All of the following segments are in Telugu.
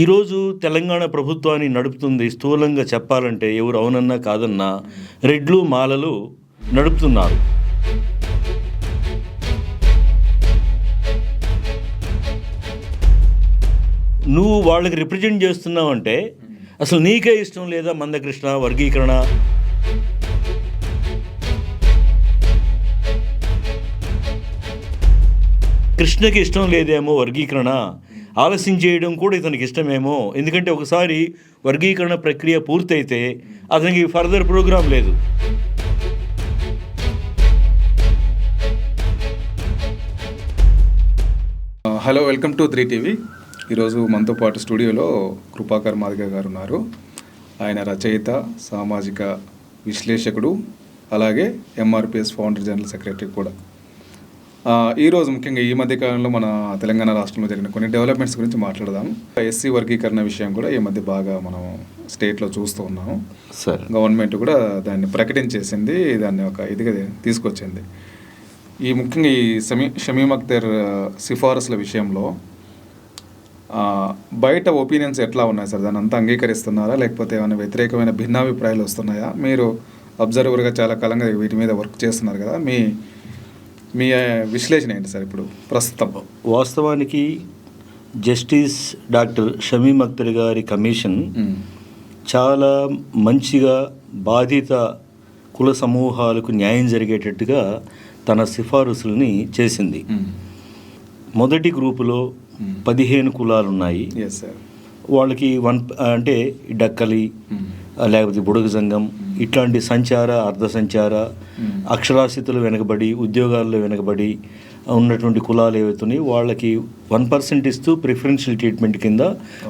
ఈరోజు తెలంగాణ ప్రభుత్వాన్ని నడుపుతుంది స్థూలంగా చెప్పాలంటే ఎవరు అవునన్నా కాదన్నా రెడ్లు మాలలు నడుపుతున్నారు. నువ్వు వాళ్ళకి రిప్రజెంట్ చేస్తున్నావంటే అసలు నీకే ఇష్టం లేదా మందకృష్ణ వర్గీకరణ? కృష్ణకి ఇష్టం లేదేమో వర్గీకరణ? ఆలస్యం చేయడం కూడా ఇతనికి ఇష్టమేమో. ఎందుకంటే ఒకసారి వర్గీకరణ ప్రక్రియ పూర్తయితే అతనికి ఫర్దర్ ప్రోగ్రాం లేదు. Hello welcome to three TV. ఈరోజు మనతో పాటు స్టూడియోలో కృపాకర్ మాదిగ గారు ఉన్నారు. ఆయన రచయిత సామాజిక విశ్లేషకుడు అలాగే ఎంఆర్పిఎస్ ఫౌండర్ జనరల్ సెక్రటరీ కూడా. ఈరోజు ముఖ్యంగా ఈ మధ్య కాలంలో మన తెలంగాణ రాష్ట్రంలో జరిగిన కొన్ని డెవలప్మెంట్స్ గురించి మాట్లాడదాం ఎస్సీ వర్గీకరణ విషయం కూడా ఈ మధ్య బాగా మనం స్టేట్లో చూస్తూ ఉన్నాము. సార్. గవర్నమెంట్ కూడా దాన్ని ప్రకటించేసింది దాన్ని ఒక ఇదిగా తీసుకొచ్చింది. ఈ ముఖ్యంగా ఈ షమీ షమీమ్ అఖ్తర్ ఆ, సిఫారసుల విషయంలో బయట ఒపీనియన్స్ ఎట్లా ఉన్నాయి సార్? దాన్ని అంతా అంగీకరిస్తున్నారా? లేకపోతే ఏమైనా వ్యతిరేకమైన భిన్నాభిప్రాయాలు వస్తున్నాయా? మీరు అబ్జర్వర్గా చాలా కాలంగా వీటి మీద వర్క్ చేస్తున్నారు కదా మీ మీ విశ్లేషణ ఏంటి సార్ ఇప్పుడు ప్రస్తుతం? వాస్తవానికి జస్టిస్ డాక్టర్ షమీమ్ అఖ్తర్ గారి కమిషన్ చాలా మంచిగా బాధిత కుల సమూహాలకు న్యాయం జరిగేటట్టుగా తన సిఫారసుల్ని చేసింది. మొదటి గ్రూపులో పదిహేను కులాలు ఉన్నాయి వాళ్ళకి వన్ అంటే డక్కలి లేకపోతే బుడగ సంఘం ఇట్లాంటి సంచార అర్ధ సంచార అక్షరాస్యతలు వెనకబడి ఉద్యోగాల్లో వెనకబడి ఉన్నటువంటి కులాలు ఏవైతున్నాయి వాళ్ళకి వన్ పర్సెంట్ ఇస్తూ ప్రిఫరెన్షియల్ ట్రీట్మెంట్ కింద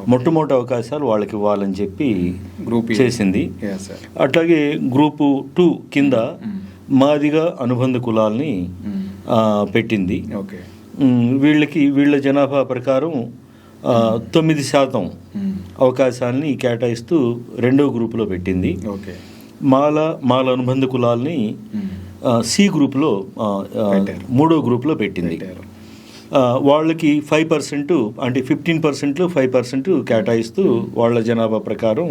మొట్టమొదటి అవకాశాలు వాళ్ళకి ఇవ్వాలని చెప్పి గ్రూప్. చేసింది. అట్లాగే గ్రూపు టూ కింద మాదిగా అనుబంధ కులాల్ని పెట్టింది. వీళ్ళకి వీళ్ళ జనాభా ప్రకారం తొమ్మిది శాతం అవకాశాలని కేటాయిస్తూ రెండో గ్రూపులో పెట్టింది. ఓకే. మాల మాల అనుబంధ కులాల్ని సి గ్రూప్లో. మూడో గ్రూప్లో పెట్టింది. వాళ్ళకి ఫైవ్ పర్సెంట్ అంటే ఫిఫ్టీన్ పర్సెంట్ ఫైవ్ పర్సెంట్ కేటాయిస్తూ వాళ్ళ జనాభా ప్రకారం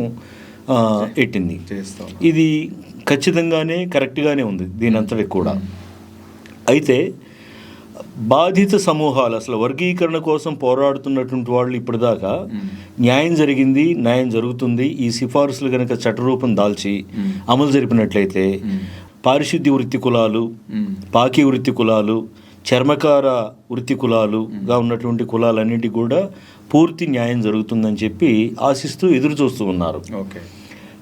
చేస్తాం ఇది ఖచ్చితంగానే కరెక్ట్గానే ఉంది దీని అంతటికి కూడా. అయితే బాధిత సమూహాలు అసలు వర్గీకరణ కోసం పోరాడుతున్నటువంటి వాళ్ళు ఇప్పటిదాకా న్యాయం జరిగింది న్యాయం జరుగుతుంది. ఈ సిఫారసులు కనుక చట్టరూపం దాల్చి అమలు జరిపినట్లయితే పారిశుద్ధ్య వృత్తి కులాలు పాకి వృత్తి కులాలు చర్మకార వృత్తి కులాలుగా ఉన్నటువంటి కులాలన్నిటికీ కూడా పూర్తి న్యాయం జరుగుతుందని చెప్పి ఆశిస్తూ ఎదురు చూస్తూ ఉన్నారు. ఓకే.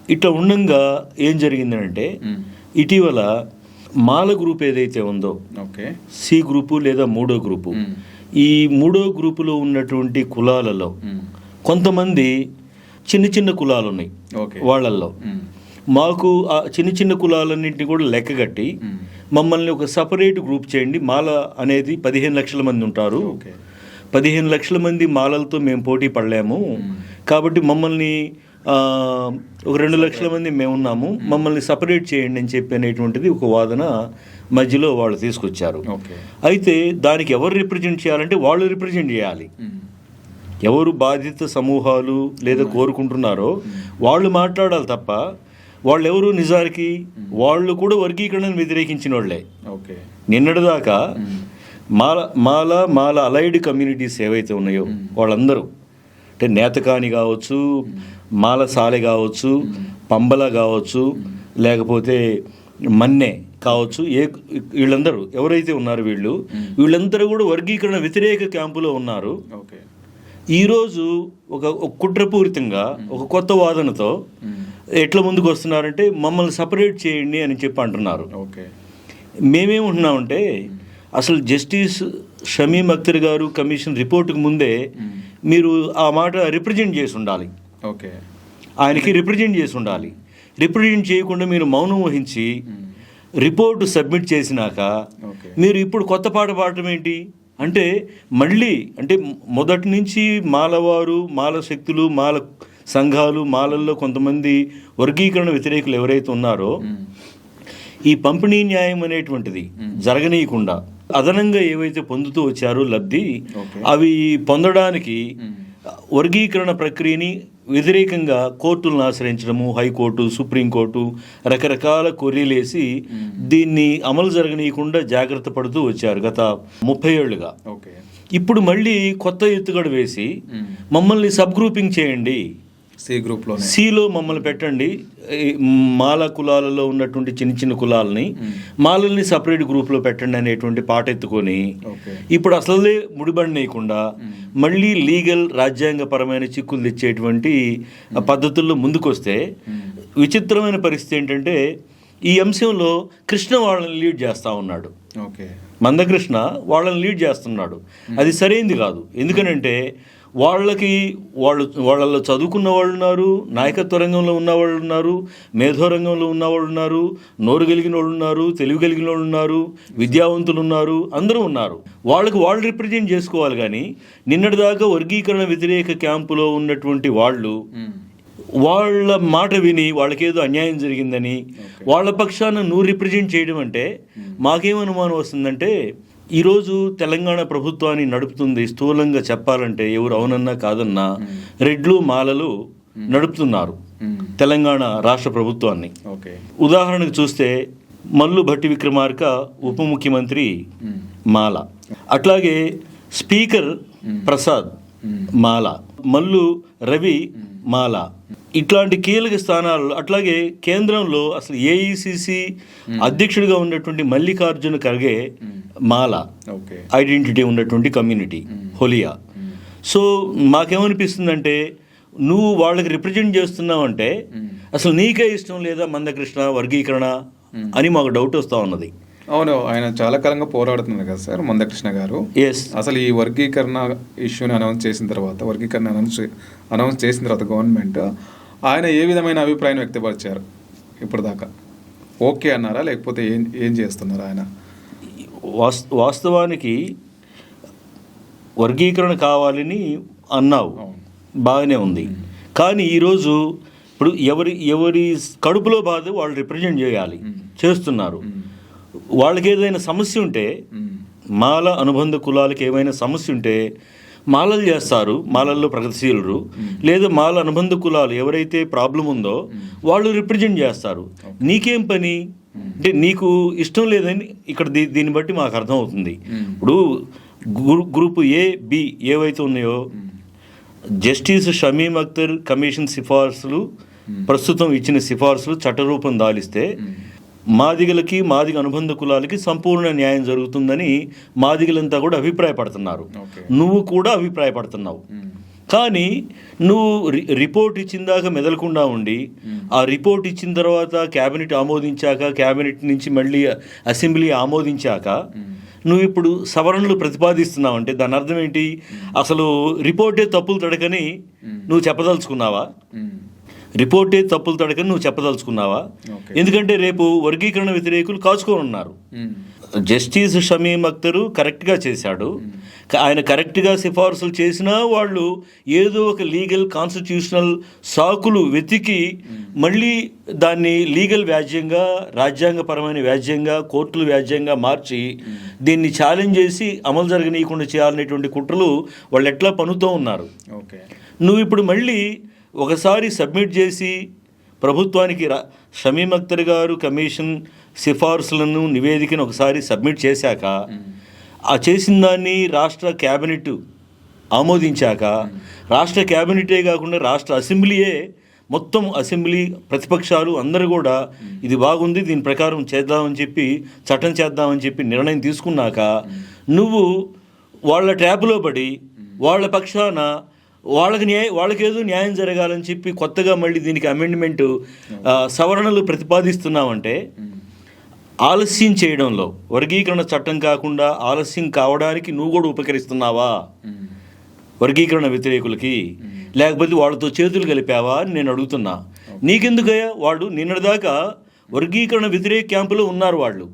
ఇట్లా ఉండంగా ఏం జరిగిందంటే ఇటీవల మాల గ్రూప్ ఏదైతే ఉందో ఓకే. సి గ్రూపు లేదా మూడో గ్రూపు ఈ మూడో గ్రూపులో ఉన్నటువంటి కులాలలో కొంతమంది చిన్న చిన్న కులాలు ఉన్నాయి ఓకే. వాళ్ళల్లో. మాకు ఆ చిన్న చిన్న కులాలన్నింటినీ కూడా లెక్కగట్టి ఉమ్, మమ్మల్ని ఒక సపరేట్ గ్రూప్ చేయండి. మాల అనేది పదిహేను లక్షల మంది ఉంటారు. పదిహేను లక్షల మంది మాలలతో మేము పోటీ పడలేము. కాబట్టి మమ్మల్ని ఒక రెండు లక్షల మంది మేము ఉన్నాము. మమ్మల్ని సపరేట్ చేయండి అని చెప్పి అనేటువంటిది ఒక వాదన మధ్యలో వాళ్ళు తీసుకొచ్చారు. అయితే దానికి ఎవరు రిప్రజెంట్ చేయాలంటే వాళ్ళు రిప్రజెంట్ చేయాలి. ఎవరు బాధిత సమూహాలు లేదా కోరుకుంటున్నారో వాళ్ళు మాట్లాడాలి తప్ప వాళ్ళు ఎవరు నిజానికి వాళ్ళు కూడా వర్గీకరణను వ్యతిరేకించిన వాళ్ళే. ఓకే. నిన్నటిదాకా మాల మాల మాల అలైడ్ కమ్యూనిటీస్ ఏవైతే ఉన్నాయో వాళ్ళందరూ అంటే నేతకాని కావచ్చు మాల సాలె కావచ్చు పంబల కావచ్చు లేకపోతే మన్నె కావచ్చు ఏ వీళ్ళందరూ ఎవరైతే ఉన్నారు వీళ్ళు వీళ్ళందరూ కూడా వర్గీకరణ వ్యతిరేక క్యాంపులో ఉన్నారు. ఓకే. ఈరోజు ఒక కుట్రపూరితంగా ఒక కొత్త వాదనతో ఎట్లా ముందుకు వస్తున్నారంటే మమ్మల్ని సపరేట్ చేయండి అని చెప్పి అంటున్నారు. ఓకే. మేమేమంటున్నామంటే అసలు జస్టిస్ షమీమ్ అఖ్తర్ గారు కమిషన్ రిపోర్టుకు ముందే మీరు ఆ మాట రిప్రజెంట్ చేసి ఉండాలి. ఓకే. ఆయనకి రిప్రజెంట్ చేసి ఉండాలి. రిప్రజెంట్ చేయకుండా మీరు మౌనం వహించి రిపోర్టు సబ్మిట్ చేసినాక మీరు ఇప్పుడు కొత్త పాట పాడటం ఏంటి? అంటే మళ్ళీ అంటే మొదటి నుంచి మాలవారు మాల శక్తులు మాల సంఘాలు మాలల్లో కొంతమంది వర్గీకరణ వ్యతిరేకులు ఎవరైతే ఉన్నారో ఈ పంపిణీ న్యాయం అనేటువంటిది జరగనీయకుండా అదనంగా ఏవైతే పొందుతూ వచ్చారో లబ్ధి. అవి పొందడానికి వర్గీకరణ ప్రక్రియని వ్యతిరేకంగా కోర్టులను ఆశ్రయించడము హైకోర్టు సుప్రీంకోర్టు రకరకాల కొర్రీలేసి దీన్ని అమలు జరగనీయకుండా జాగ్రత్త పడుతూ వచ్చారు గత ముప్పై ఏళ్ళుగా. ఓకే. ఇప్పుడు మళ్ళీ కొత్త ఎత్తుగడ వేసి మమ్మల్ని సబ్ గ్రూపింగ్ చేయండి. సి గ్రూప్లోనే. సిలో మమ్మల్ని పెట్టండి. మాల కులాలలో ఉన్నటువంటి చిన్న చిన్న కులాలని మాలల్ని సపరేట్ గ్రూప్లో పెట్టండి అనేటువంటి పాట ఎత్తుకొని ఇప్పుడు అసలే ముడిపడినేయకుండా మళ్ళీ లీగల్ రాజ్యాంగపరమైన చిక్కులు తెచ్చేటువంటి పద్ధతుల్లో ముందుకొస్తే విచిత్రమైన పరిస్థితి ఏంటంటే ఈ అంశంలో కృష్ణ వాళ్ళని లీడ్ చేస్తూ ఉన్నాడు. ఓకే. మందకృష్ణ వాళ్ళని లీడ్ చేస్తున్నాడు. అది సరైంది కాదు. ఎందుకనంటే వాళ్ళకి వాళ్ళు వాళ్ళలో చదువుకున్న వాళ్ళు ఉన్నారు నాయకత్వ రంగంలో ఉన్న వాళ్ళు ఉన్నారు మేధో రంగంలో ఉన్న వాళ్ళు ఉన్నారు నోరు కలిగిన వాళ్ళు ఉన్నారు తెలివి కలిగిన వాళ్ళు ఉన్నారు విద్యావంతులు ఉన్నారు అందరూ ఉన్నారు. వాళ్ళకి వాళ్ళు రిప్రజెంట్ చేసుకోవాలి కానీ నిన్నటిదాకా వర్గీకరణ వ్యతిరేక క్యాంపులో ఉన్నటువంటి వాళ్ళు వాళ్ళ మాట విని వాళ్ళకేదో అన్యాయం జరిగిందని వాళ్ళ పక్షాన నువ్వు రిప్రజెంట్ చేయడం అంటే మాకేం అనుమానం వస్తుందంటే ఈరోజు తెలంగాణ ప్రభుత్వాన్ని నడుపుతుంది స్థూలంగా చెప్పాలంటే ఎవరు అవునన్నా కాదన్నా రెడ్లు మాలలు నడుపుతున్నారు తెలంగాణ రాష్ట్ర ప్రభుత్వాన్ని. ఓకే. ఉదాహరణకు చూస్తే మల్లు భట్టి విక్రమార్క ఉప ముఖ్యమంత్రి మాల. అట్లాగే స్పీకర్ ప్రసాద్ మాల. మల్లు రవి మాల. ఇట్లాంటి కీలక స్థానాలు అట్లాగే కేంద్రంలో అసలు ఏఈసిసి అధ్యక్షుడిగా ఉన్నటువంటి మల్లికార్జున ఖర్గే మాల ఓకే. ఐడెంటిటీ ఉన్నటువంటి కమ్యూనిటీ హోలియా. సో మాకేమనిపిస్తుందంటే నువ్వు వాళ్ళకి రిప్రజెంట్ చేస్తున్నావు అంటే అసలు నీకే ఇష్టం లేదా మందకృష్ణ వర్గీకరణ అని మాకు డౌట్ వస్తూ ఉన్నది. అవును ఆయన చాలా కాలంగా పోరాడుతున్నారు కదా సార్ మందకృష్ణ గారు. ఎస్ అసలు ఈ వర్గీకరణ ఇష్యూని అనౌన్స్ చేసిన తర్వాత వర్గీకరణ అనౌన్స్ అనౌన్స్ చేసిన తర్వాత గవర్నమెంట్ ఆయన ఏ విధమైన అభిప్రాయం వ్యక్తపరిచారు ఇప్పటిదాకా? ఓకే అన్నారా? లేకపోతే ఏం ఏం చేస్తున్నారు ఆయన? వాస్ వాస్తవానికి వర్గీకరణ కావాలని అన్నావు. బాగానే ఉంది. కానీ ఈరోజు ఇప్పుడు ఎవరి ఎవరి కడుపులో బాధ వాళ్ళు రిప్రజెంట్ చేయాలి. చేస్తున్నారు. వాళ్ళకి ఏదైనా సమస్య ఉంటే మాల అనుబంధ కులాలకు ఏమైనా సమస్య ఉంటే మాలలు చేస్తారు మాలల్లో ప్రగతిశీలు లేదా మాల అనుబంధ కులాలు ఎవరైతే ప్రాబ్లం ఉందో వాళ్ళు రిప్రజెంట్ చేస్తారు. నీకేం పని? అంటే నీకు ఇష్టం లేదని ఇక్కడ దీ- దీన్ని బట్టి మాకు అర్థమవుతుంది. ఇప్పుడు గ్రూప్ గ్రూపు ఏ బి ఏవైతే ఉన్నాయో జస్టిస్ షమీమ్ అఖ్తర్ కమిషన్ సిఫార్సులు ప్రస్తుతం ఇచ్చిన సిఫార్సులు చట్టరూపం దాలిస్తే మాదిగలకి మాదిగ అనుబంధ కులాలకి సంపూర్ణ న్యాయం జరుగుతుందని మాదిగలంతా కూడా అభిప్రాయపడుతున్నారు. నువ్వు కూడా అభిప్రాయపడుతున్నావు. కానీ నువ్వు రి- రిపోర్ట్ ఇచ్చిన దాకా మెదలకుండా ఉండి ఆ రిపోర్ట్ ఇచ్చిన తర్వాత క్యాబినెట్ ఆమోదించాక క్యాబినెట్ నుంచి మళ్ళీ అసెంబ్లీ ఆమోదించాక నువ్వు ఇప్పుడు సవరణలు ప్రతిపాదిస్తున్నావు. అంటే దాని అర్థం ఏంటి? అసలు రిపోర్టే తప్పులు తడకని నువ్వు చెప్పదలుచుకున్నావా? రిపోర్టే తప్పులు తడకని నువ్వు చెప్పదలుచుకున్నావా. ఎందుకంటే రేపు వర్గీకరణ వ్యతిరేకులు కాచుకొని ఉన్నారు జస్టిస్ షమీమ్ అఖ్తరు కరెక్ట్గా చేశాడు. ఆయన కరెక్ట్గా సిఫార్సులు చేసినా వాళ్ళు ఏదో ఒక లీగల్ కాన్స్టిట్యూషనల్ సాకులు వెతికి మళ్ళీ దాన్ని లీగల్ వ్యాజ్యంగా రాజ్యాంగపరమైన వ్యాజ్యంగా కోర్టుల వ్యాజ్యంగా మార్చి దీన్ని ఛాలెంజ్ చేసి అమలు జరగనీయకుండా చేయాలనేటువంటి కుట్రలు వాళ్ళు ఎట్లా పనుతూ ఉన్నారు. నువ్వు ఇప్పుడు మళ్ళీ ఒకసారి సబ్మిట్ చేసి ప్రభుత్వానికి షమీమ్ అఖ్తర్ గారు కమిషన్ సిఫార్సులను నివేదికను ఒకసారి సబ్మిట్ చేశాక ఆ చేసిన దాన్ని రాష్ట్ర క్యాబినెట్ ఆమోదించాక రాష్ట్ర క్యాబినెటే కాకుండా రాష్ట్ర అసెంబ్లీయే మొత్తం అసెంబ్లీ ప్రతిపక్షాలు అందరూ కూడా ఇది బాగుంది దీని ప్రకారం చేద్దామని చెప్పి చట్టం చేద్దామని చెప్పి నిర్ణయం తీసుకున్నాక నువ్వు వాళ్ళ ట్యాప్లో పడి వాళ్ళ పక్షాన వాళ్ళకి న్యాయ వాళ్ళకేదో న్యాయం జరగాలని చెప్పి కొత్తగా మళ్ళీ దీనికి అమెండ్మెంట్ సవరణలు ప్రతిపాదిస్తున్నామంటే ఆలస్యం చేయడంలో వర్గీకరణ చట్టం కాకుండా ఆలస్యం కావడానికి నువ్వు కూడా ఉపకరిస్తున్నావా? వర్గీకరణ వ్యతిరేకులకి లేకపోతే వాళ్ళతో చేతులు కలిపావా అని నేను అడుగుతున్నా. నీకెందుకయ్యా? వాడు నిన్నటిదాకా వర్గీకరణ వ్యతిరేక క్యాంపులో ఉన్నారు వాళ్ళు.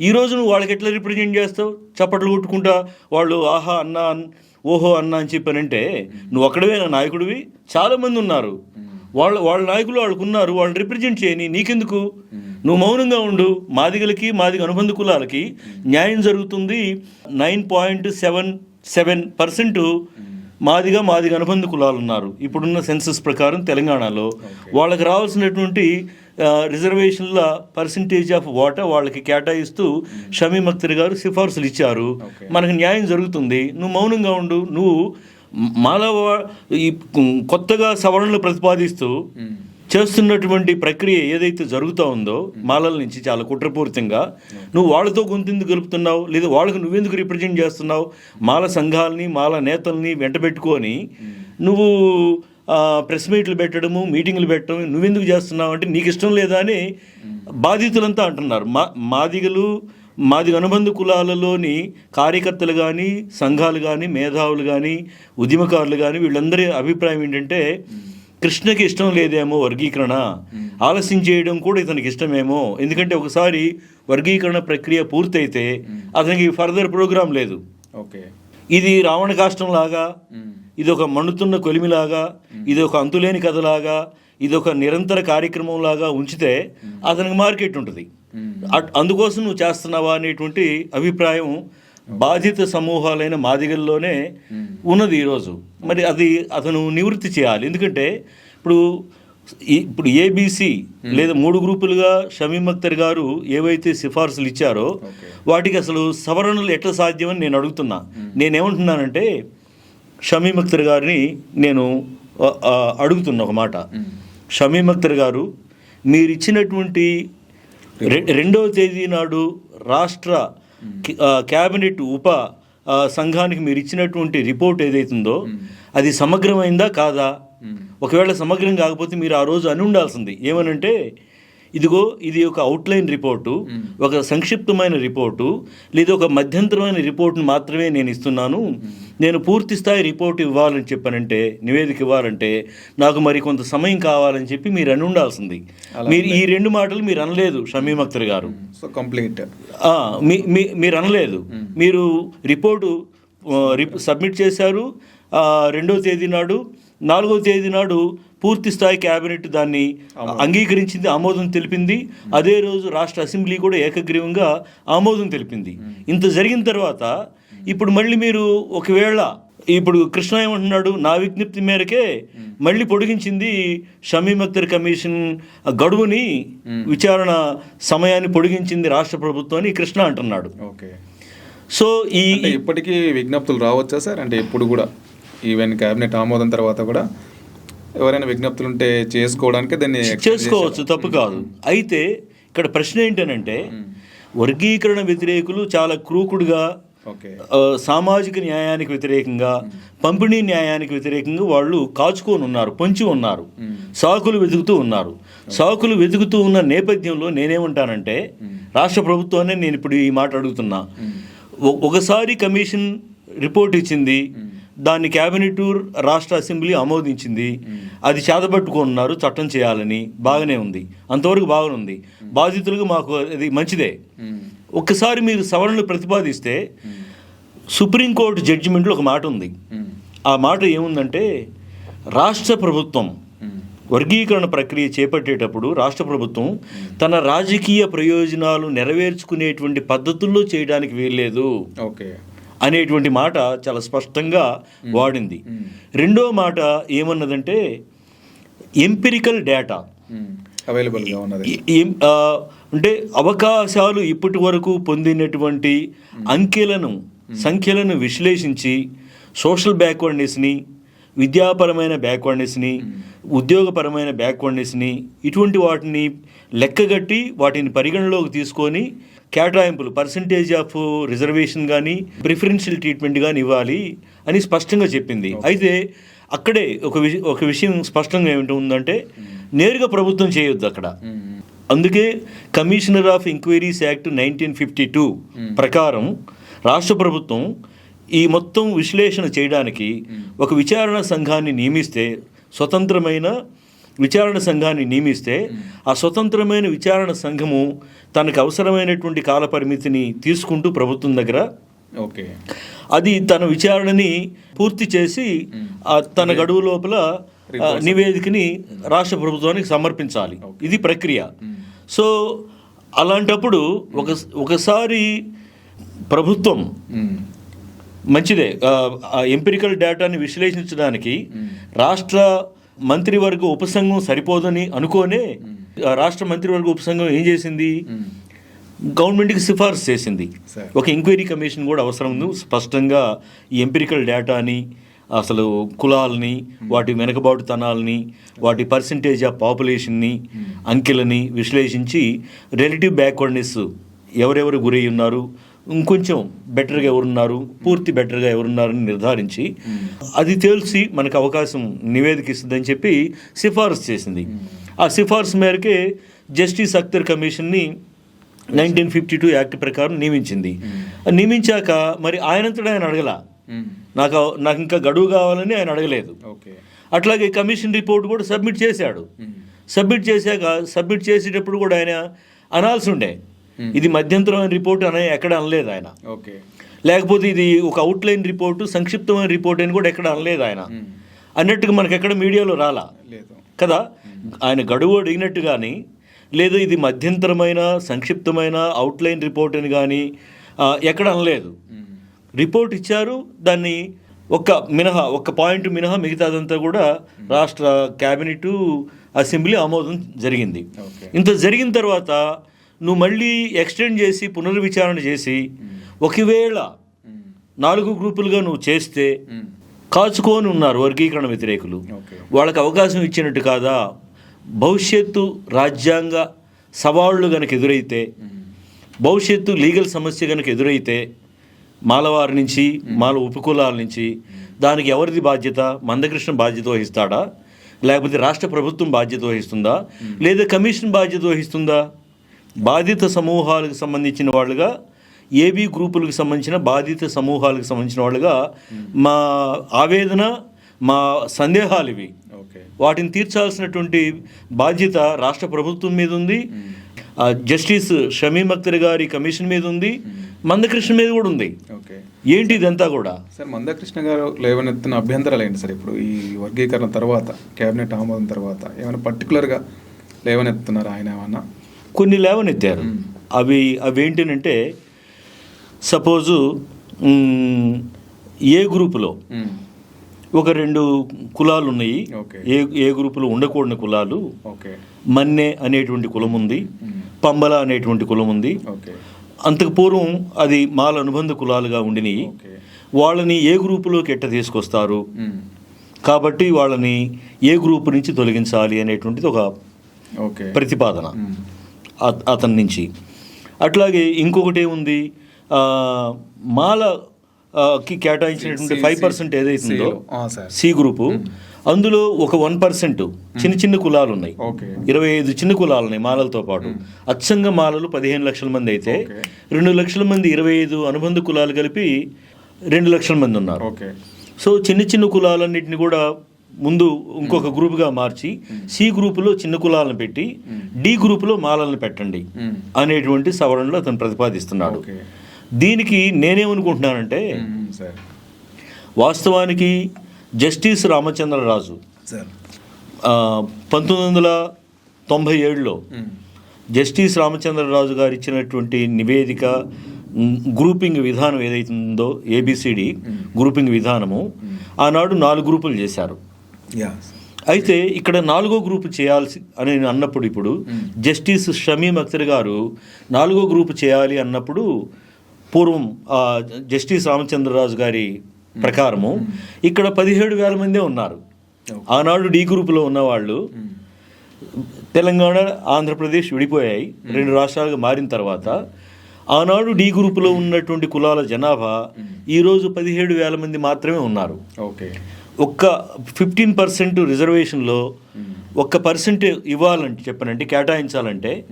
ఈ రోజు నువ్వు వాళ్ళకి ఎట్లా రిప్రజెంట్ చేస్తావు? చప్పట్లు కొట్టుకుంటా వాళ్ళు ఆహా అన్నా అన్- ఓహో అన్నా అని చెప్పానంటే నువ్వు ఒక్కడవే నా నాయకుడివి చాలా మంది ఉన్నారు. వాళ్ళ వాళ్ళ నాయకులు వాళ్ళకు ఉన్నారు వాళ్ళని రిప్రజెంట్ చేయని నీకెందుకు? నువ్వు మౌనంగా ఉండు మాదిగలకి మాదిగ అనుబంధ కులాలకి న్యాయం జరుగుతుంది. Nine point seven seven percent Madiga మాదిగా అనుబంధ కులాలు ఉన్నారు. ఇప్పుడున్న సెన్సస్ ప్రకారం తెలంగాణలో వాళ్ళకి రావాల్సినటువంటి రిజర్వేషన్ల పర్సంటేజ్ ఆఫ్ వాటా వాళ్ళకి కేటాయిస్తూ షమీమ్ అఖ్తర్ గారు సిఫార్సులు ఇచ్చారు. మనకు న్యాయం జరుగుతుంది. నువ్వు మౌనంగా ఉండు. నువ్వు మానవ ఈ కొత్తగా సవరణలు ప్రతిపాదిస్తూ. చేస్తున్నటువంటి ప్రక్రియ ఏదైతే జరుగుతూ ఉందో మాలల నుంచి చాలా కుట్రపూరితంగా నువ్వు వాళ్ళతో గొంతెందుకు గలుపుతున్నావు? లేదా వాళ్ళకు నువ్వెందుకు రిప్రజెంట్ చేస్తున్నావు? మాల సంఘాలని మాల నేతల్ని వెంట పెట్టుకొని నువ్వు ప్రెస్ మీట్లు పెట్టడము మీటింగ్లు పెట్టడం నువ్వెందుకు చేస్తున్నావు అంటే నీకు ఇష్టం లేదా అని బాధితులంతా అంటున్నారు. మా మాదిగలు మాదిగ అనుబంధ కులాలలోని కార్యకర్తలు కానీ సంఘాలు కానీ మేధావులు కానీ ఉద్యమకారులు కానీ వీళ్ళందరి అభిప్రాయం ఏంటంటే కృష్ణకి ఇష్టం లేదేమో వర్గీకరణ. ఆలస్యం చేయడం కూడా ఇతనికి ఇష్టమేమో. ఎందుకంటే ఒకసారి వర్గీకరణ ప్రక్రియ పూర్తయితే అతనికి ఫర్దర్ ప్రోగ్రాం లేదు. ఓకే. ఇది రావణ కాష్టం లాగా మ్మ్. ఇది ఒక మండుతున్న కొలిమిలాగా ఇది ఒక అంతులేని కథలాగా ఇది ఒక నిరంతర కార్యక్రమం లాగా ఉంచితే అతనికి మార్కెట్ ఉంటుంది. అందుకోసం నువ్వు చేస్తున్నావా అనేటువంటి అభిప్రాయం బాధిత సమూహాలైన మాదిగల్లోనే ఉన్నది ఈరోజు. మరి అది అతను నివృత్తి చేయాలి. ఎందుకంటే ఇప్పుడు ఇప్పుడు ఏబీసీ లేదా మూడు గ్రూపులుగా షమీమ్ అఖ్తర్ గారు ఏవైతే సిఫార్సులు ఇచ్చారో. వాటికి అసలు సవరణలు ఎట్లా సాధ్యమని నేను అడుగుతున్నా. నేనేమంటున్నానంటే షమీమ్ అఖ్తర్ గారిని నేను అడుగుతున్నా ఒక మాట. మ్మ్. షమీమ్ అఖ్తర్ గారు మీరు ఇచ్చినటువంటి రెండవ తేదీ నాడు రాష్ట్ర కి- ఆ, కేబినెట్ ఉప సంఘానికి మీరు ఇచ్చినటువంటి రిపోర్ట్ ఏదైతుందో అది సమగ్రమైందా కాదా. ఒకవేళ సమగ్రం కాకపోతే మీరు ఆ రోజు అని ఉండాల్సింది. ఏమనంటే ఇదిగో ఇది ఒక అవుట్లైన్ రిపోర్టు ఒక సంక్షిప్తమైన రిపోర్టు లేదా ఒక మధ్యంతరమైన రిపోర్ట్ను మాత్రమే నేను ఇస్తున్నాను. నేను పూర్తి స్థాయి రిపోర్ట్ ఇవ్వాలని చెప్పానంటే నివేదిక ఇవ్వాలంటే నాకు మరి కొంత సమయం కావాలని చెప్పి మీరు అని ఉండాల్సింది. మీరు ఈ రెండు మాటలు మీరు అనలేదు షమీమ్ అఖ్తర్ గారు. So complete. ఆ, మీ మీ- మీరు అనలేదు. మీరు రిపోర్టు సబ్మిట్ చేశారు. రెండో తేదీ నాడు నాలుగో తేదీ నాడు పూర్తి స్థాయి కేబినెట్ దాన్ని అంగీకరించింది ఆమోదం తెలిపింది. అదే రోజు రాష్ట్ర అసెంబ్లీ కూడా ఏకగ్రీవంగా ఆమోదం తెలిపింది. ఇంత జరిగిన తర్వాత ఇప్పుడు మళ్ళీ మీరు ఒకవేళ ఇప్పుడు కృష్ణ ఏమంటున్నాడు నా విజ్ఞప్తి మేరకే మళ్ళీ పొడిగించింది షమీమ్ అఖ్తర్ కమిషన్ గడువుని విచారణ సమయాన్ని పొడిగించింది రాష్ట్ర ప్రభుత్వం అని కృష్ణ అంటున్నాడు. ఓకే. సో ఈ ఇప్పటికీ విజ్ఞప్తులు రావచ్చా సార్? అంటే ఎప్పుడు కూడా? ఈవెన్ కేబినెట్ ఆమోదం తర్వాత కూడా ఎవరైనా విజ్ఞప్తులు ఉంటే చేసుకోవడానికి దాన్ని చేసుకోవచ్చు తప్పు కాదు. అయితే ఇక్కడ ప్రశ్న ఏంటనంటే వర్గీకరణ వ్యతిరేకులు చాలా క్రూకుడుగా సామాజిక న్యాయానికి వ్యతిరేకంగా పంపిణీ న్యాయానికి వ్యతిరేకంగా వాళ్ళు కాచుకొని ఉన్నారు పొంచి ఉన్నారు సాకులు వెతుకుతూ ఉన్నారు. సాకులు వెతుకుతూ ఉన్న నేపథ్యంలో నేనేమంటానంటే రాష్ట్ర ప్రభుత్వాన్ని నేను ఇప్పుడు ఈ మాట అడుగుతున్నా. ఒకసారి కమిషన్ రిపోర్ట్ ఇచ్చింది దాన్ని క్యాబినెట్ రాష్ట్ర అసెంబ్లీ ఆమోదించింది. అది చేతబట్టుకున్నారు చట్టం చేయాలని బాగానే ఉంది. అంతవరకు బాగానే ఉంది బాధితులకు మాకు అది మంచిదే. ఒక్కసారి మీరు సవరణలు ప్రతిపాదిస్తే సుప్రీంకోర్టు జడ్జిమెంట్లో ఒక మాట ఉంది. ఆ మాట ఏముందంటే రాష్ట్ర ప్రభుత్వం వర్గీకరణ ప్రక్రియ చేపట్టేటప్పుడు రాష్ట్ర ప్రభుత్వం తన రాజకీయ ప్రయోజనాలు నెరవేర్చుకునేటువంటి పద్ధతుల్లో చేయడానికి వీల్లేదు. ఓకే. అనేటువంటి మాట చాలా స్పష్టంగా వాడింది. రెండో మాట ఏమన్నదంటే ఎంపిరికల్ డేటా. అవైలబుల్గా ఉన్నది. ఆ, అంటే అవకాశాలు ఇప్పటి వరకు పొందినటువంటి అంకెలను సంఖ్యలను విశ్లేషించి సోషల్ బ్యాక్వర్డ్నెస్ని విద్యాపరమైన బ్యాక్వర్డ్నెస్ని ఉద్యోగపరమైన బ్యాక్వర్డ్నెస్ని ఇటువంటి వాటిని లెక్కగట్టి వాటిని పరిగణలోకి తీసుకొని కేటాయింపులు పర్సంటేజ్ ఆఫ్ రిజర్వేషన్ కానీ ప్రిఫరెన్షియల్ ట్రీట్మెంట్ కానీ ఇవ్వాలి అని స్పష్టంగా చెప్పింది. అయితే అక్కడే ఒక విషయం ఒక విషయం స్పష్టంగా ఏమిటి ఉందంటే నేరుగా ప్రభుత్వం చేయొద్దు అక్కడ. అందుకే commissioner of enquiries act nineteen fifty two ప్రకారం రాష్ట్ర ప్రభుత్వం ఈ మొత్తం విశ్లేషణ చేయడానికి ఒక విచారణ సంఘాన్ని నియమిస్తే స్వతంత్రమైన విచారణ సంఘాన్ని నియమిస్తే ఆ స్వతంత్రమైన విచారణ సంఘము తనకు అవసరమైనటువంటి కాల పరిమితిని తీసుకుంటూ ప్రభుత్వం దగ్గర ఓకే. అది తన విచారణని పూర్తి చేసి తన గడువు లోపల నివేదికని రాష్ట్ర ప్రభుత్వానికి సమర్పించాలి. ఇది ప్రక్రియ. సో అలాంటప్పుడు ఒక ఒకసారి ప్రభుత్వం. మంచిదే ఎంపిరికల్ డేటాని విశ్లేషించడానికి రాష్ట్ర మంత్రివర్గ ఉపసంఘం సరిపోదని అనుకోనే రాష్ట్ర మంత్రివర్గ ఉపసంఘం ఏం చేసింది? గవర్నమెంట్కి సిఫార్సు చేసింది. ఒక ఎంక్వైరీ కమిషన్ కూడా అవసరం ఉంది. స్పష్టంగా ఈ ఎంపిరికల్ డేటాని అసలు కులాలని వాటి వెనకబాటుతనాలని వాటి పర్సంటేజ్ ఆఫ్ పాపులేషన్ని అంకెలని విశ్లేషించి రిలేటివ్ బ్యాక్వర్డ్నెస్ ఎవరెవరు గురై ఉన్నారు ఇంకొంచెం బెటర్గా ఎవరున్నారు పూర్తి బెటర్గా ఎవరున్నారని నిర్ధారించి అది తెలిసి మనకు అవకాశం నివేదిక ఇస్తుందని చెప్పి సిఫారసు చేసింది. ఆ సిఫారసు మేరకే జస్టిస్ అఖ్తర్ కమిషన్ని నైన్టీన్ ఫిఫ్టీ టూ యాక్ట్ ప్రకారం నియమించింది. నియమించాక మరి ఆయనంతటా ఆయన అడగల. నాకు నాకు ఇంకా గడువు కావాలని ఆయన అడగలేదు. అట్లాగే కమిషన్ రిపోర్ట్ కూడా సబ్మిట్ చేశాడు. సబ్మిట్ చేశాక సబ్మిట్ చేసేటప్పుడు కూడా ఆయన అనాల్సి ఉండే. ఇది మధ్యంతరమైన రిపోర్ట్ అని ఎక్కడ అనలేదు ఆయన. ఓకే. లేకపోతే ఇది ఒక అవుట్లైన్ రిపోర్టు సంక్షిప్తమైన రిపోర్ట్ అని కూడా ఎక్కడ అనలేదు ఆయన. అన్నట్టుగా మనకి ఎక్కడ మీడియాలో రాలా? లేదు. కదా? ఆయన గడువు అడిగినట్టు కానీ లేదా ఇది మధ్యంతరమైన సంక్షిప్తమైన అవుట్లైన్ రిపోర్ట్ అని కానీ ఎక్కడ అనలేదు. రిపోర్ట్ ఇచ్చారు దాన్ని ఒక్క మినహా ఒక్క పాయింట్ మినహా మిగతాదంతా కూడా రాష్ట్ర క్యాబినెట్ అసెంబ్లీ ఆమోదం జరిగింది. ఇంత జరిగిన తర్వాత నువ్వు మళ్ళీ ఎక్స్టెండ్ చేసి పునర్విచారణ చేసి ఒకవేళ నాలుగు గ్రూపులుగా నువ్వు చేస్తే కాచుకొని ఉన్నారు వర్గీకరణ వ్యతిరేకులు. వాళ్ళకి అవకాశం ఇచ్చినట్టు కాదా? భవిష్యత్తు రాజ్యాంగ సవాళ్ళు గనక ఎదురైతే భవిష్యత్తు లీగల్ సమస్య గనక ఎదురైతే మాలవారి నుంచి మాల ఉపకులాల నుంచి దానికి ఎవరిది బాధ్యత? మందకృష్ణ బాధ్యత వహిస్తాడా? లేకపోతే రాష్ట్ర ప్రభుత్వం బాధ్యత వహిస్తుందా? లేదా కమిషన్ బాధ్యత వహిస్తుందా? బాధిత సమూహాలకు సంబంధించిన వాళ్ళుగా ఏబీ గ్రూపులకు సంబంధించిన బాధిత సమూహాలకు సంబంధించిన వాళ్ళుగా మా ఆవేదన మా సందేహాలు ఇవి ఓకే. వాటిని తీర్చాల్సినటువంటి బాధ్యత రాష్ట్ర ప్రభుత్వం మీద ఉంది. ఆ, జస్టిస్ షమీమ్ అఖ్తర్ గారి కమిషన్ మీద ఉంది. మందకృష్ణ మీద కూడా ఉంది. ఓకే. ఏంటి ఇదంతా కూడా? సార్ మందకృష్ణ గారు లేవనెత్తిన అభ్యంతరాలు ఏంటి సార్ ఇప్పుడు? ఈ వర్గీకరణ తర్వాత కేబినెట్ ఆమోదం తర్వాత ఏమైనా పర్టికులర్గా లేవనెత్తున్నారు ఆయన ఏమన్నా? కొన్ని లేవనెత్తారు. అవి అవి ఏంటంటే సపోజు ఏ గ్రూపులో. ఒక రెండు కులాలు ఉన్నాయి. ఏ ఏ గ్రూపులో ఉండకూడని కులాలు? మన్నె అనేటువంటి కులం ఉంది పంబల అనేటువంటి కులం ఉంది అంతకు పూర్వం అది మాల అనుబంధ కులాలుగా ఉండినాయి. వాళ్ళని ఏ గ్రూపులోకి ఎట్ట తీసుకొస్తారు. కాబట్టి వాళ్ళని ఏ గ్రూపు నుంచి తొలగించాలి అనేటువంటిది ఒక ప్రతిపాదన. అతని నుంచి. అట్లాగే ఇంకొకటి ఏముంది? మాల కి కేటాయించినటువంటి ఫైవ్ పర్సెంట్ ఏదైతుందో సి గ్రూపు అందులో ఒక వన్ పర్సెంట్ చిన్న చిన్న కులాలు ఉన్నాయి ఓకే. ఇరవై ఐదు చిన్న కులాలు ఉన్నాయి మాలలతో పాటు. అచ్చంగ మాలలు పదిహేను లక్షల మంది అయితే. రెండు లక్షల మంది ఇరవై ఐదు అనుబంధ కులాలు కలిపి రెండు లక్షల మంది ఉన్నారు. ఓకే. సో చిన్న చిన్న కులాలన్నింటినీ కూడా ముందు ఇంకొక గ్రూప్గా మార్చి సి గ్రూపులో చిన్న కులాలను పెట్టి డి గ్రూపులో మాలలను పెట్టండి. అనేటువంటి సవరణలు అతను ప్రతిపాదిస్తున్నాడు. దీనికి నేనేమనుకుంటున్నానంటే వాస్తవానికి జస్టిస్ రామచంద్రరాజు పంతొమ్మిది వందల తొంభై ఏడులో. జస్టిస్ రామచంద్రరాజు గారు ఇచ్చినటువంటి నివేదిక గ్రూపింగ్ విధానం ఏదైతే ఉందో ఏబిసిడి గ్రూపింగ్ విధానము ఆనాడు నాలుగు గ్రూపులు చేశారు. అయితే ఇక్కడ నాలుగో గ్రూపు చేయాల్సి అని అన్నప్పుడు ఇప్పుడు జస్టిస్ షమీమ్ అఖ్తర్ గారు నాలుగో గ్రూపు చేయాలి అన్నప్పుడు పూర్వం జస్టిస్ రామచంద్రరాజు గారి ప్రకారము ఇక్కడ పదిహేడు వేల మందే ఉన్నారు. ఆనాడు డి గ్రూపులో ఉన్నవాళ్ళు. తెలంగాణ ఆంధ్రప్రదేశ్ విడిపోయాయి. రెండు రాష్ట్రాలుగా మారిన తర్వాత ఆనాడు డి గ్రూపులో ఉన్నటువంటి కులాల జనాభా ఈరోజు పదిహేడు వేల మంది మాత్రమే ఉన్నారు. ఓకే ఒక్క ఫిఫ్టీన్ పర్సెంట్ రిజర్వేషన్లో ఒక్క పర్సెంట్ ఇవ్వాలంటే చెప్పనంటే కేటాయించాలంటే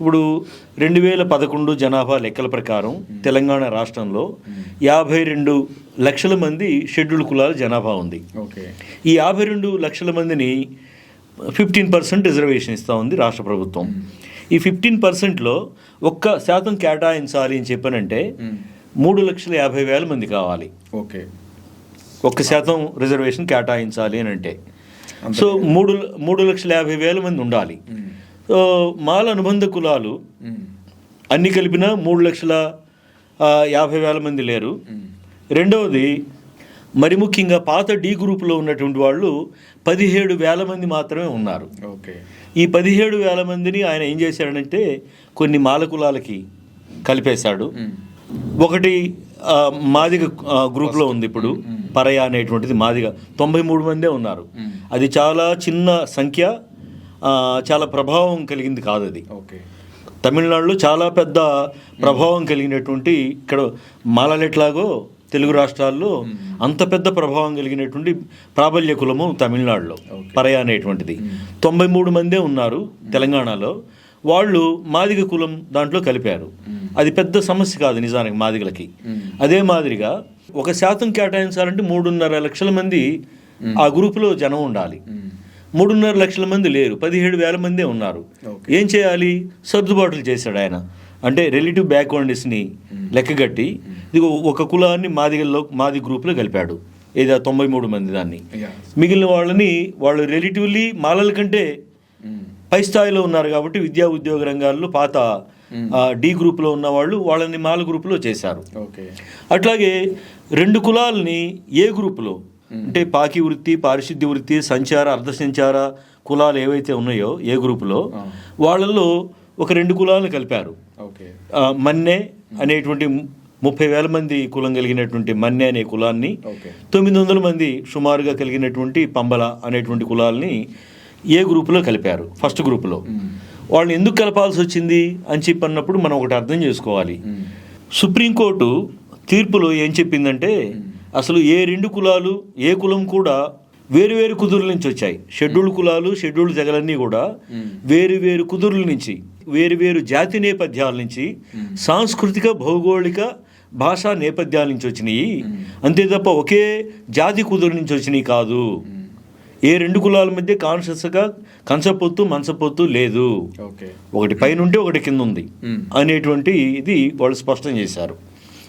ఇప్పుడు రెండు వేల పదకొండు జనాభా లెక్కల ప్రకారం తెలంగాణ రాష్ట్రంలో యాభై రెండు లక్షల మంది షెడ్యూల్ కులాల జనాభా ఉంది. ఓకే. ఈ యాభై రెండు లక్షల మందిని ఫిఫ్టీన్ పర్సెంట్ రిజర్వేషన్ ఇస్తూ ఉంది రాష్ట్ర ప్రభుత్వం. ఈ ఫిఫ్టీన్ పర్సెంట్లో ఒక్క శాతం కేటాయించాలి అని చెప్పనంటే. మూడు లక్షల యాభై వేల మంది కావాలి. ఓకే. ఒక్క శాతం రిజర్వేషన్ కేటాయించాలి అని అంటే. సో మూడు మూడు లక్షల యాభై వేల మంది ఉండాలి. సో మాల అనుబంధ కులాలు. అన్ని కలిపిన మూడు లక్షల యాభై వేల మంది లేరు. రెండవది మరి ముఖ్యంగా పాత డి గ్రూపులో ఉన్నటువంటి వాళ్ళు పదిహేడు వేల మంది మాత్రమే ఉన్నారు ఓకే ఈ పదిహేడు వేల మందిని ఆయన ఏం చేశాడంటే కొన్ని మాలకులాలకి కలిపేశాడు మ్మ్. ఒకటి మాదిగ గ్రూప్లో ఉంది ఇప్పుడు పరయ అనేటువంటిది మాదిగ. తొంభై మూడు మందే ఉన్నారు. అది చాలా చిన్న సంఖ్య చాలా ప్రభావం కలిగింది కాదు అది ఓకే. తమిళనాడులో చాలా పెద్ద ప్రభావం కలిగినటువంటి ఇక్కడ మాలలెట్లాగో తెలుగు రాష్ట్రాల్లో అంత పెద్ద ప్రభావం కలిగినటువంటి ప్రాబల్య కులము తమిళనాడులో. పరయ అనేటువంటిది. తొంభై మూడు మందే ఉన్నారు తెలంగాణలో. వాళ్ళు మాదిగ కులం దాంట్లో కలిపారు. అది పెద్ద సమస్య కాదు నిజానికి మాదిగలకి. అదే మాదిరిగా ఒక శాతం కేటాయించాలంటే మూడున్నర లక్షల మంది ఆ గ్రూపులో జనం ఉండాలి. మూడున్నర లక్షల మంది లేరు పదిహేడు వేల మందే ఉన్నారు. ఏం చేయాలి? సర్దుబాట్లు చేశాడు ఆయన. అంటే రిలేటివ్ బ్యాక్వర్డ్నెస్ని లెక్కగట్టి ఇది ఒక కులాన్ని మాదిగల్లో మాది గ్రూప్లో కలిపాడు. ఏదో తొంభై మూడు మంది దాన్ని. మిగిలిన వాళ్ళని వాళ్ళు రిలేటివ్లీ మాలల కంటే. పై స్థాయిలో ఉన్నారు కాబట్టి విద్యా ఉద్యోగ రంగాల్లో పాత డి గ్రూప్లో ఉన్న వాళ్ళు వాళ్ళని మాల గ్రూప్లో చేశారు. ఓకే. అట్లాగే రెండు కులాలని ఏ గ్రూపులో? అంటే పాకి వృత్తి పారిశుద్ధ్య వృత్తి సంచార అర్ధ సంచార కులాలు ఏవైతే ఉన్నాయో ఏ గ్రూపులో. వాళ్ళల్లో ఒక రెండు కులాలను కలిపారు. మన్నె అనేటువంటి ముప్పై వేల మంది కులం కలిగినటువంటి మన్నె అనే కులాన్ని తొమ్మిది వందల మంది సుమారుగా కలిగినటువంటి పంబల అనేటువంటి కులాల్ని ఏ గ్రూపులో కలిపారు? ఫస్ట్ గ్రూపులో. వాళ్ళని ఎందుకు కలపాల్సి వచ్చింది అని చెప్పి అన్నప్పుడు మనం ఒకటి అర్థం చేసుకోవాలి. సుప్రీంకోర్టు తీర్పులో ఏం చెప్పిందంటే అసలు ఏ రెండు కులాలు ఏ కులం కూడా వేరు వేరు కుదురుల నుంచి వచ్చాయి. షెడ్యూల్ కులాలు షెడ్యూల్ తెగలన్నీ కూడా వేరు వేరు కుదురుల నుంచి వేరు వేరు జాతి నేపథ్యాల నుంచి సాంస్కృతిక భౌగోళిక భాషా నేపథ్యాల నుంచి వచ్చినాయి. అంతే తప్ప ఒకే జాతి కుదురు నుంచి వచ్చినాయి కాదు. ఏ రెండు కులాల మధ్య కాన్షియస్గా కంచపొత్తు మంచపొత్తు లేదు. ఒకటి పైన ఉంటే ఒకటి కింద ఉంది. అనేటువంటి ఇది వాళ్ళు స్పష్టం చేశారు.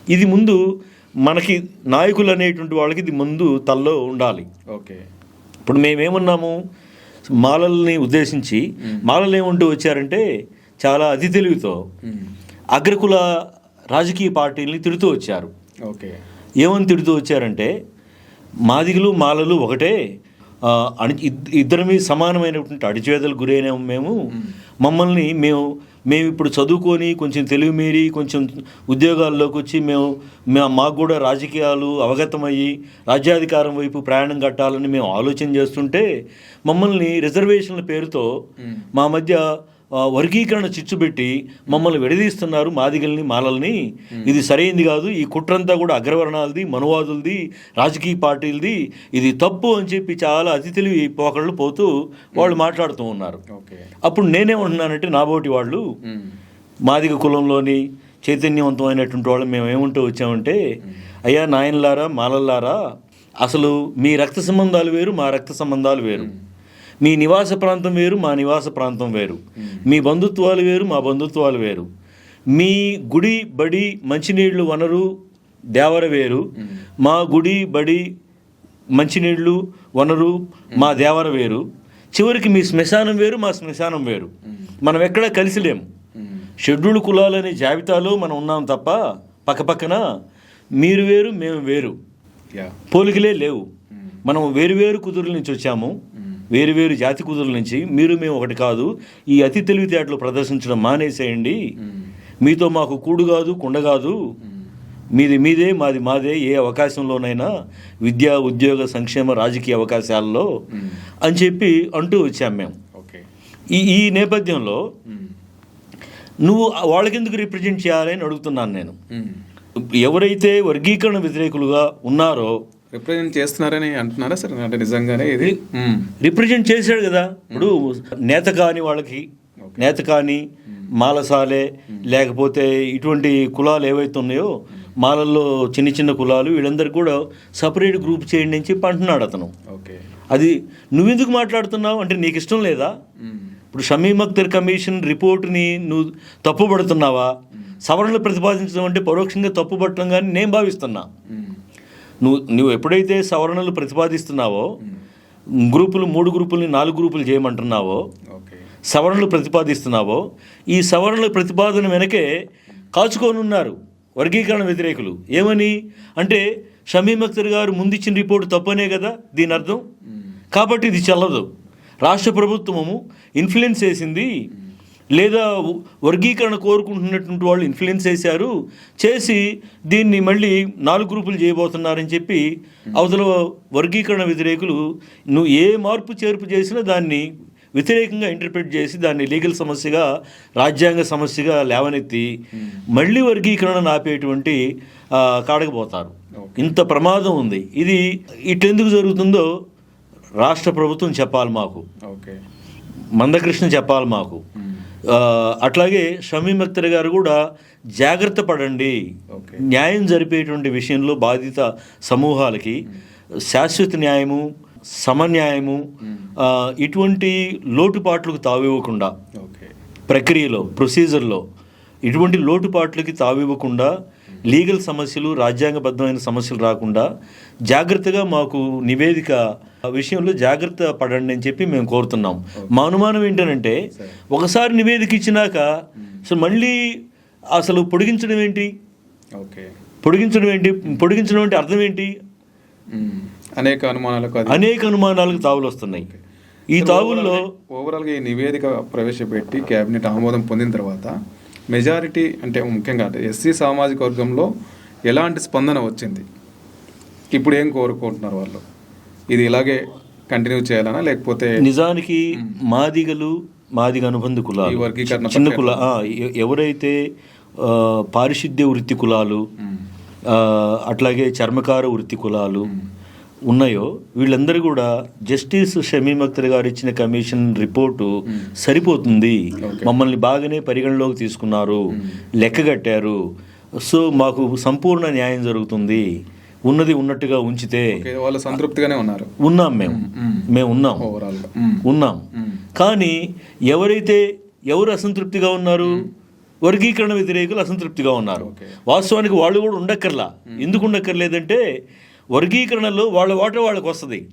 ఇది ముందు మనకి నాయకులు అనేటువంటి వాళ్ళకి ఇది ముందు తల్లో ఉండాలి. ఓకే. ఇప్పుడు మేమేమన్నాము? మాలల్ని ఉద్దేశించి మాలలు ఏమంటూ వచ్చారంటే చాలా అతి తెలివితో. అగ్రకుల రాజకీయ పార్టీల్ని తిడుతూ వచ్చారు. ఓకే. ఏమని తిడుతూ వచ్చారంటే మాదిగలు మాలలు ఒకటే అణి ఇద్- ఇద్దరమీ సమానమైనటువంటి అడిచేదలు గురైన మేము. మమ్మల్ని మేము మేము ఇప్పుడు చదువుకొని కొంచెం తెలుగు మీరి కొంచెం ఉద్యోగాల్లోకి వచ్చి మేము మాకు కూడా రాజకీయాలు అవగతమయ్యి రాజ్యాధికారం వైపు ప్రయాణం కట్టాలని మేము ఆలోచన చేస్తుంటే మమ్మల్ని రిజర్వేషన్ల పేరుతో మా మధ్య వర్గీకరణ చిచ్చుబెట్టి మమ్మల్ని విడదీస్తున్నారు మాదిగల్ని మాలల్ని. ఇది సరైంది కాదు. ఈ కుట్రంతా కూడా అగ్రవర్ణాలది మనువాదులది రాజకీయ పార్టీలది. ఇది తప్పు అని చెప్పి చాలా అతి తెలివి పోకళ్ళు పోతూ వాళ్ళు మాట్లాడుతూ ఉన్నారు. అప్పుడు నేనేమంటున్నానంటే నాబోటి వాళ్ళు. మాదిగ కులంలోని చైతన్యవంతమైనటువంటి వాళ్ళు మేము ఏముంటూ వచ్చామంటే అయ్యా నాయనలారా మాలల్లారా అసలు మీ రక్త సంబంధాలు వేరు మా రక్త సంబంధాలు వేరు. మీ నివాస ప్రాంతం వేరు మా నివాస ప్రాంతం వేరు. మీ బంధుత్వాలు వేరు మా బంధుత్వాలు వేరు. మీ గుడి బడి మంచినీళ్ళు వనరు దేవర వేరు. మా గుడి బడి మంచినీళ్ళు వనరు మా దేవర వేరు. చివరికి మీ శ్మశానం వేరు మా శ్మశానం వేరు. మనం ఎక్కడా కలిసి లేము మ్మ్. షెడ్యూల్ కులాలనే జాబితాలో మనం ఉన్నాం తప్ప పక్కపక్కన మీరు వేరు మేము వేరు. పోలికలే లేవు. మనం వేరు వేరు కుదురుల నుంచి వచ్చాము. వేరు వేరు జాతి కుదురుల నుంచి మీరు మేము ఒకటి కాదు ఈ అతి తెలివితేటలు ప్రదర్శించడం మానేసేయండి. మీతో మాకు కూడు కాదు కుండ కాదు. మీది మీదే మాది మాదే ఏ అవకాశంలోనైనా విద్యా ఉద్యోగ సంక్షేమ రాజకీయ అవకాశాల్లో అని చెప్పి అంటూ వచ్చాం మేము. ఓకే. ఈ ఈ నేపథ్యంలో. నువ్వు వాళ్ళకెందుకు రిప్రజెంట్ చేయాలి అని అడుగుతున్నాను నేను. ఎవరైతే వర్గీకరణ వ్యతిరేకులుగా ఉన్నారో రిప్రజెంట్ చేస్తున్నారని అంటున్నారా సార్? అంటే నిజంగానే ఇది. రిప్రజెంట్ చేశాడు కదా. ఇప్పుడు నేత కాని వాళ్ళకి నేత కాని మాలసాలే లేకపోతే ఇటువంటి కులాలు ఏవైతే ఉన్నాయో మాలల్లో చిన్న చిన్న కులాలు వీళ్ళందరికీ కూడా సపరేట్ గ్రూప్ చేయండి అని చెప్పి అంటున్నాడు అతను. ఓకే. అది నువ్వెందుకు మాట్లాడుతున్నావు? అంటే నీకు ఇష్టం లేదా. ఇప్పుడు షమీమ్ అఖ్తర్ కమిషన్ రిపోర్టుని నువ్వు తప్పుపడుతున్నావా? సవరణలు ప్రతిపాదించడం అంటే పరోక్షంగా తప్పుపట్టడం కానీ నేను భావిస్తున్నా. నువ్వు నువ్వు ఎప్పుడైతే సవరణలు ప్రతిపాదిస్తున్నావో గ్రూపులు మూడు గ్రూపుల్ని నాలుగు గ్రూపులు చేయమంటున్నావో సవరణలు ప్రతిపాదిస్తున్నావో ఈ సవరణల ప్రతిపాదన వెనకే కాచుకొని ఉన్నారు వర్గీకరణ వ్యతిరేకులు. ఏమని? అంటే షమీమ్ అఖ్తర్ గారు ముందిచ్చిన రిపోర్ట్ తప్పనే కదా దీని అర్థం? కాబట్టి ఇది చెల్లదు. రాష్ట్ర ప్రభుత్వము ఇన్ఫ్లుయెన్స్ చేసింది లేదా వర్గీకరణ కోరుకుంటున్నటువంటి వాళ్ళు ఇన్ఫ్లుయెన్స్ చేశారు చేసి దీన్ని మళ్ళీ నాలుగు గ్రూపులు చేయబోతున్నారని చెప్పి అవతల వర్గీకరణ వ్యతిరేకులు నువ్వు ఏ మార్పు చేర్పు చేసినా దాన్ని వ్యతిరేకంగా ఇంటర్ప్రిట్ చేసి దాన్ని లీగల్ సమస్యగా రాజ్యాంగ సమస్యగా లేవనెత్తి మళ్ళీ వర్గీకరణ ఆపేటువంటి ఆ, కాడకపోతారు. ఇంత ప్రమాదం ఉంది. ఇది ఇటెందుకు జరుగుతుందో రాష్ట్ర ప్రభుత్వం చెప్పాలి మాకు. ఓకే. మందకృష్ణ చెప్పాలి మాకు. అట్లాగే షమీమ్ అఖ్తర్ గారు కూడా జాగ్రత్త పడండి. న్యాయం జరిపేటువంటి విషయంలో బాధిత సమూహాలకి శాశ్వత న్యాయము సమన్యాయము ఇటువంటి లోటుపాట్లకు తావివ్వకుండా ఓకే. ప్రక్రియలో ప్రొసీజర్లో ఇటువంటి లోటుపాట్లకి తావివ్వకుండా లీగల్ సమస్యలు రాజ్యాంగబద్ధమైన సమస్యలు రాకుండా జాగ్రత్తగా మాకు నివేదిక విషయంలో జాగ్రత్త పడండి అని చెప్పి మేము కోరుతున్నాం. మా అనుమానం ఏంటంటే ఒకసారి నివేదిక ఇచ్చినాక అసలు మళ్ళీ అసలు పొడిగించడం ఏంటి? ఓకే. పొడిగించడం ఏంటి? పొడిగించడం అంటే అర్థం ఏంటి. అనేక అనుమానాలకు అనేక అనుమానాలకు తావులు వస్తున్నాయి. ఈ తావుల్లో ఓవరాల్గా ఈ నివేదిక ప్రవేశపెట్టి కేబినెట్ ఆమోదం పొందిన తర్వాత మెజారిటీ అంటే ముఖ్యంగా ఎస్సీ సామాజిక వర్గంలో ఎలాంటి స్పందన వచ్చింది? ఇప్పుడు ఏం కోరుకుంటున్నారు వాళ్ళు? ఇది ఇలాగే కంటిన్యూ చేయాలనా? లేకపోతే నిజానికి మాదిగలు మాదిగ అనుబంధ కులాలు వర్గీకరణ చిన్న కుల ఎవరైతే పారిశుద్ధ్య వృత్తి కులాలు అట్లాగే చర్మకార వృత్తి కులాలు ఉన్నాయో వీళ్ళందరూ కూడా జస్టిస్ షమీమ్ అఖ్తర్ గారు ఇచ్చిన కమిషన్ రిపోర్టు సరిపోతుంది. మమ్మల్ని బాగానే పరిగణలోకి తీసుకున్నారు. లెక్క కట్టారు. సో మాకు సంపూర్ణ న్యాయం జరుగుతుంది. ఉన్నది ఉన్నట్టుగా ఉంచితే వాళ్ళు సంతృప్తిగానే ఉన్నారు. ఉన్నాం మేము. మేము ఉన్నాం. ఉన్నాం. కానీ ఎవరైతే ఎవరు అసంతృప్తిగా ఉన్నారు? వర్గీకరణ వ్యతిరేకులు అసంతృప్తిగా ఉన్నారు. వాస్తవానికి వాళ్ళు కూడా ఉండక్కర్లా. ఎందుకు ఉండక్కర్లేదంటే వర్గీకరణలో వాళ్ళ వాట వాళ్ళకి వస్తుంది.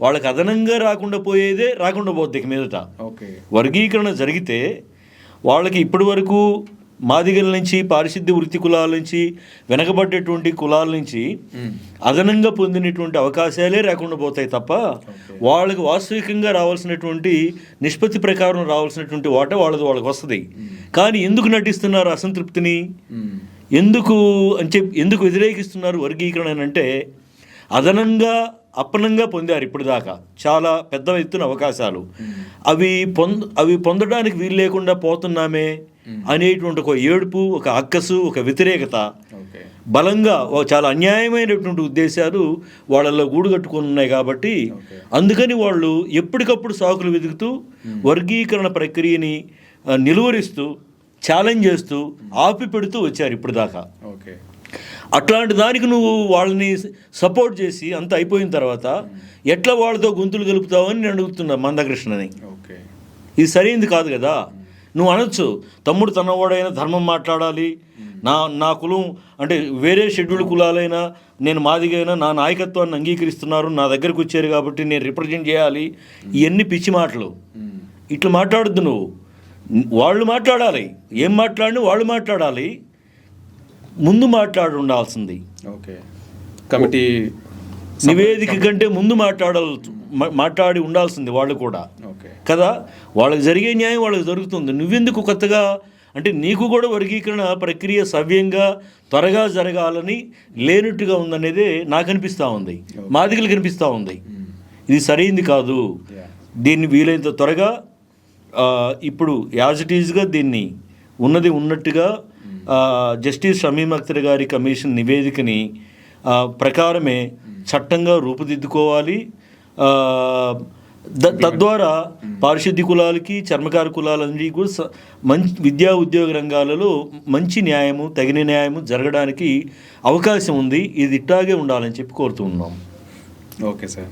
వాళ్ళకి అదనంగా రాకుండా పోయేదే రాకుండా పోద్ది ఇక మీదట. ఓకే. వర్గీకరణ జరిగితే వాళ్ళకి ఇప్పటి వరకు మాదిగల నుంచి పారిశుద్ధ్య వృత్తి కులాల నుంచి వెనకబడ్డటువంటి కులాల నుంచి అదనంగా పొందినటువంటి అవకాశాలే రాకుండా పోతాయి తప్ప వాళ్ళకి వాస్తవికంగా రావాల్సినటువంటి నిష్పత్తి ప్రకారం రావాల్సినటువంటి వాట వాళ్ళది వాళ్ళకి వస్తుంది. కానీ ఎందుకు నటిస్తున్నారు అసంతృప్తిని. ఎందుకు అని చెప్పి ఎందుకు వ్యతిరేకిస్తున్నారు వర్గీకరణ అని అంటే అదనంగా అప్పనంగా పొందారు ఇప్పుడు దాకా చాలా పెద్ద ఎత్తున అవకాశాలు. అవి పొంద అవి పొందడానికి వీలు లేకుండా పోతున్నామే అనేటువంటి ఒక ఏడుపు ఒక అక్కసు ఒక వ్యతిరేకత బలంగా చాలా అన్యాయమైనటువంటి ఉద్దేశాలు వాళ్ళల్లో గూడు కట్టుకొని ఉన్నాయి కాబట్టి అందుకని వాళ్ళు ఎప్పటికప్పుడు సాకులు వెతుకుతూ వర్గీకరణ ప్రక్రియని నిలువరిస్తూ ఛాలెంజ్ చేస్తూ ఆపి పెడుతూ వచ్చారు ఇప్పుడు దాకా ఓకే. అట్లాంటి దానికి నువ్వు వాళ్ళని సపోర్ట్ చేసి అంత అయిపోయిన తర్వాత ఎట్లా వాళ్ళతో గొంతులు కలుపుతావని నేను అడుగుతున్నా మందకృష్ణని. ఓకే. ఇది సరైంది కాదు కదా. నువ్వు అనొచ్చు తమ్ముడు తనవాడైనా ధర్మం మాట్లాడాలి నా నా కులం అంటే వేరే షెడ్యూల్ కులాలైనా నేను మాదిగైనా నా నాయకత్వాన్ని అంగీకరిస్తున్నారు నా దగ్గరకు వచ్చారు కాబట్టి నేను రిప్రజెంట్ చేయాలి ఇవన్నీ పిచ్చి మాటలు. ఇట్లా మాట్లాడద్దు నువ్వు. వాళ్ళు మాట్లాడాలి. ఏం మాట్లాడినా వాళ్ళు మాట్లాడాలి. ముందు మాట్లాడి ఉండాల్సింది ఓకే. కమిటీ నివేదిక కంటే ముందు మాట్లాడాలి మా- మాట్లాడి ఉండాల్సింది వాళ్ళు కూడా. ఓకే. కదా? వాళ్ళకి జరిగే న్యాయం వాళ్ళకి జరుగుతుంది. నువ్వెందుకు కొత్తగా అంటే నీకు కూడా వర్గీకరణ ప్రక్రియ సవ్యంగా త్వరగా జరగాలని లేనట్టుగా ఉందనేదే నాకు అనిపిస్తూ ఉంది మాదిగలు కనిపిస్తూ ఉంది. ఇది సరైంది కాదు. దీన్ని వీలైనంత త్వరగా ఇప్పుడు యాజ్ ఇట్ ఈజ్గా దీన్ని ఉన్నది ఉన్నట్టుగా జస్టిస్ షమీమ్ అఖ్తర్ గారి కమిషన్ నివేదికని ప్రకారమే చట్టంగా రూపుదిద్దుకోవాలి. తద్వారా పారిశుద్ధ్య కులాలకి చర్మకార కులాలన్నీ కూడా స- మంచి విద్యా ఉద్యోగ రంగాలలో మంచి న్యాయము తగిన న్యాయము జరగడానికి అవకాశం ఉంది. ఇది ఇట్టాగే ఉండాలని చెప్పి కోరుతున్నాం ఓకే సార్.